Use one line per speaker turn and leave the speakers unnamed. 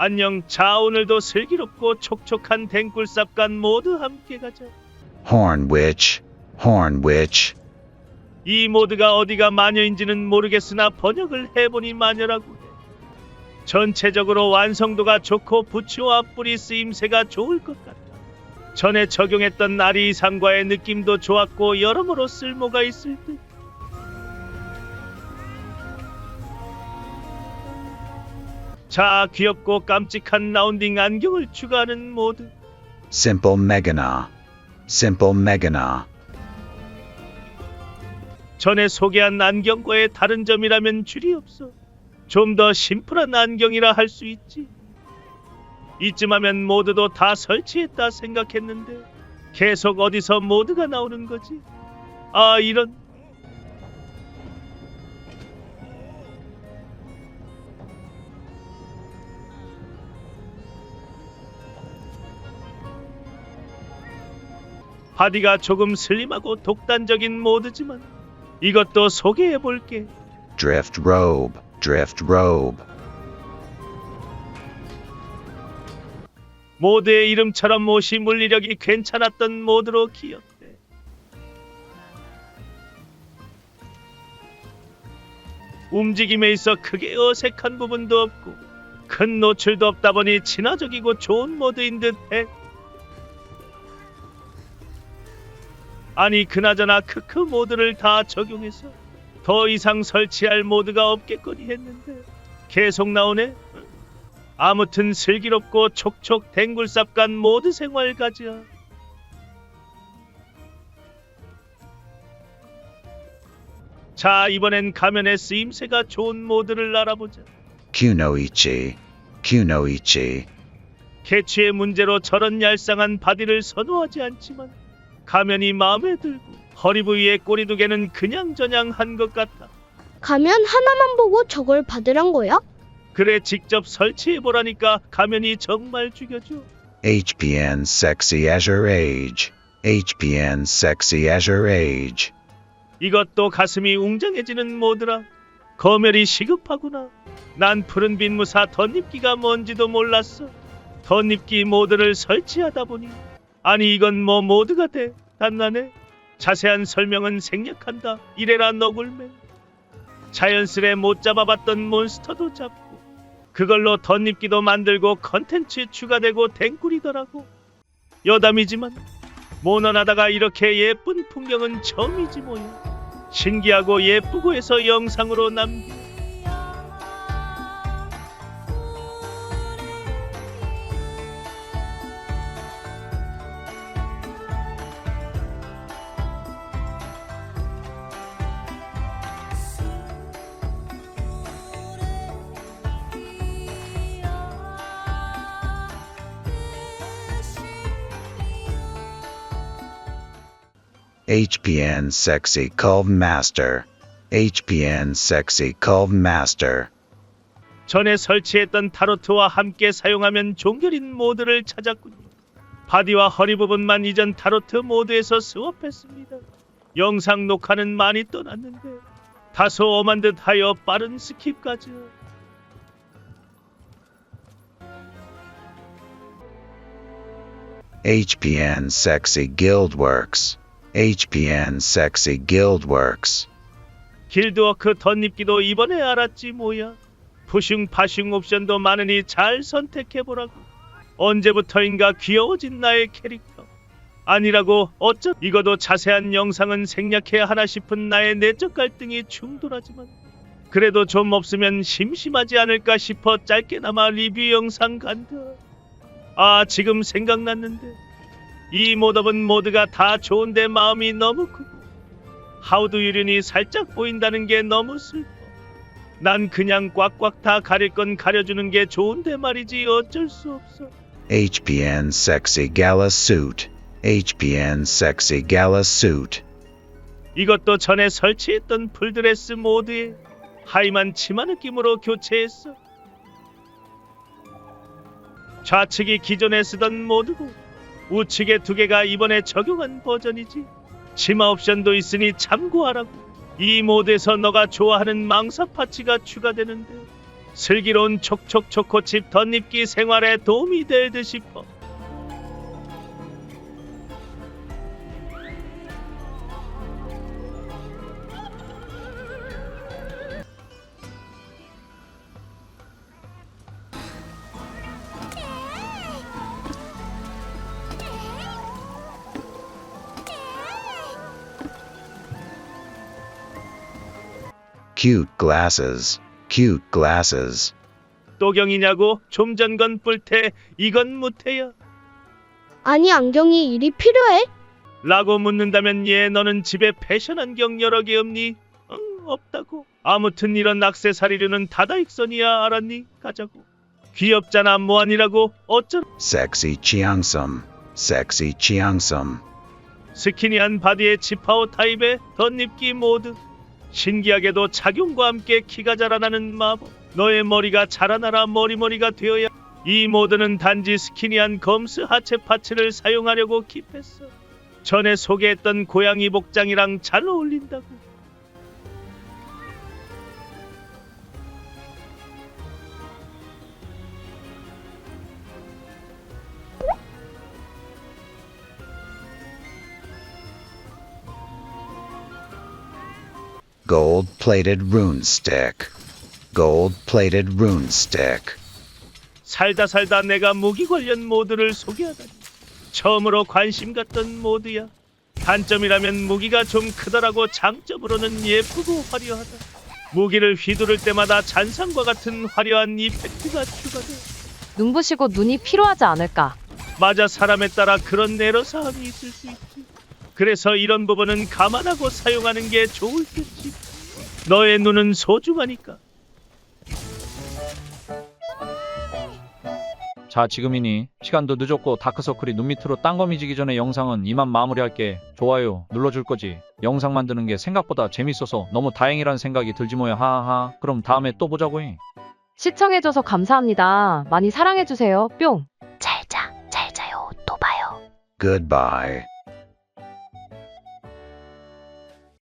안녕. 자 오늘도 슬기롭고 촉촉한 댕꿀쌉간 모두 함께 가자.
Horn Witch, Horn Witch,
이 모드가 어디가 마녀인지는 모르겠으나 번역을 해보니 마녀라고 해. 전체적으로 완성도가 좋고 부츠와 뿌리 쓰임새가 좋을 것 같다. 전에 적용했던 아리 이상과의 느낌도 좋았고 여러모로 쓸모가 있을 듯. 자, 귀엽고 깜찍한 라운딩 안경을 추가하는 모드.
Simple Megana, Simple Megana,
전에 소개한 안경과의 다른 점이라면 줄이 없어. 좀 더 심플한 안경이라 할 수 있지. 이쯤하면 모드도 다 설치했다 생각했는데 계속 어디서 모드가 나오는 거지? 아 이런 바디가 조금 슬림하고 독단적인 모드지만 이것도 소개해 볼게.
Drift Robe, Drift Robe,
모드의 이름처럼 옷이 물리력이 괜찮았던 모드로 기억돼. 움직임에 있어 크게 어색한 부분도 없고 큰 노출도 없다 보니 친화적이고 좋은 모드인 듯해. 아니 그나저나 크크 모드를 다 적용해서 더 이상 설치할 모드가 없겠거니 했는데 계속 나오네. 아무튼 슬기롭고 촉촉 댕굴쌉간 모드 생활 가자. 자 이번엔 가면의 쓰임새가 좋은 모드를 알아보자.
Kunoichi, Kunoichi,
개취의 문제로 저런 얄쌍한 바디를 선호하지 않지만 가면이 마음에 들고 허리 부위의 꼬리 두 개는 그냥저냥 한 것 같아.
가면 하나만 보고 저걸 받으란 거야?
그래 직접 설치해 보라니까 가면이 정말 죽여줘.
HPN Sexy Azure Age, HPN Sexy Azure Age,
이것도 가슴이 웅장해지는 모드라. 거멸이 시급하구나. 난 푸른 빈무사 덧입기가 뭔지도 몰랐어. 덧입기 모드를 설치하다 보니 아니 이건 뭐 모드가 돼? 단란해. 자세한 설명은 생략한다. 이래라 너굴맨. 자연스레 못 잡아봤던 몬스터도 잡고 그걸로 덧입기도 만들고 컨텐츠 추가되고 댕꿀이더라고. 여담이지만 모넌하다가 이렇게 예쁜 풍경은 처음이지 뭐야. 신기하고 예쁘고 해서 영상으로 남기.
HPN Sexy Culve Master, HPN Sexy Culve Master,
전에 설치했던 타로트와 함께 사용하면 종결인 모드를 찾았군요. 바디와 허리 부분만 이전 타로트 모드에서 스왑했습니다. 영상 녹화는 많이 떠났는데 다소 엄한 듯하여 빠른 스킵까지.
HPN Sexy Guildworks, HPN Sexy Guildworks,
길드워크 덧입기도 이번에 알았지 뭐야. 푸슝 파슝 옵션도 많으니 잘 선택해보라고. 언제부터인가 귀여워진 나의 캐릭터. 아니라고 어쩌 이거도 자세한 영상은 생략해야 하나 싶은 나의 내적 갈등이 충돌하지만 그래도 좀 없으면 심심하지 않을까 싶어 짧게나마 리뷰 영상 간다. 아 지금 생각났는데 이 모더분 모드가 다 좋은데 마음이 너무 크고 하우드 유륜이 살짝 보인다는 게 너무 슬퍼. 난 그냥 꽉꽉 다 가릴 건 가려주는 게 좋은데 말이지 어쩔 수 없어.
HPN Sexy Gala Suit, HPN Sexy Gala Suit,
이것도 전에 설치했던 풀드레스 모드에 하이만 치마 느낌으로 교체했어. 좌측이 기존에 쓰던 모드고 우측에 두 개가 이번에 적용한 버전이지. 치마 옵션도 있으니 참고하라고. 이 모드에서 너가 좋아하는 망사 파츠가 추가되는데 슬기로운 촉촉초코칩 덧입기 생활에 도움이 될 듯 싶어.
Cute glasses. Cute glasses.
또경이냐고 좀 전 건 뿔테 이건 무태야.
아니, 안경이 일이 필요해?
라고 묻는다면 얘 너는 집에 패션 안경 여러 개 없니? 응 없다고. 아무튼 이런 악세사리류는 다다익선이야 알았니? 가자고. 귀엽잖아 뭐하니라고 어쩌
Sexy chiangsum. Sexy chiangsum.
스키니한 바디에 지파오 타입의 덧입기 모드. 신기하게도 착용과 함께 키가 자라나는 마법. 너의 머리가 자라나라 머리머리가 되어야. 이 모드는 단지 스키니한 검스 하체 파츠를 사용하려고 킵했어. 전에 소개했던 고양이 복장이랑 잘 어울린다고.
Gold plated rune stick. Gold plated rune stick.
살다 살다 내가 무기 관련 모드를 소개하다니 처음으로 관심 갖던 모드야 단점이라면 무기가 좀 크더라고 장점으로는 예쁘고 화려하다 무기를 휘두를 때마다 잔상과 같은 화려한 이펙트가 추가돼
눈부시고 눈이 필요하지 않을까?
맞아 사람에 따라 그런 애로사항이 있을 수 있지 그래서 이런 부분은 감안하고 사용하는 게 좋을 듯지 너의 눈은 소중하니까
자 지금이니 시간도 늦었고 다크서클이 눈 밑으로 땅 거미지기 전에 영상은 이만 마무리할게 좋아요 눌러줄 거지 영상 만드는 게 생각보다 재밌어서 너무 다행이란 생각이 들지 뭐야 하하하 그럼 다음에 또 보자고 잉
시청해줘서 감사합니다. 많이 사랑해주세요. 뿅! 잘 자, 잘 자요. 또 봐요.
Goodbye.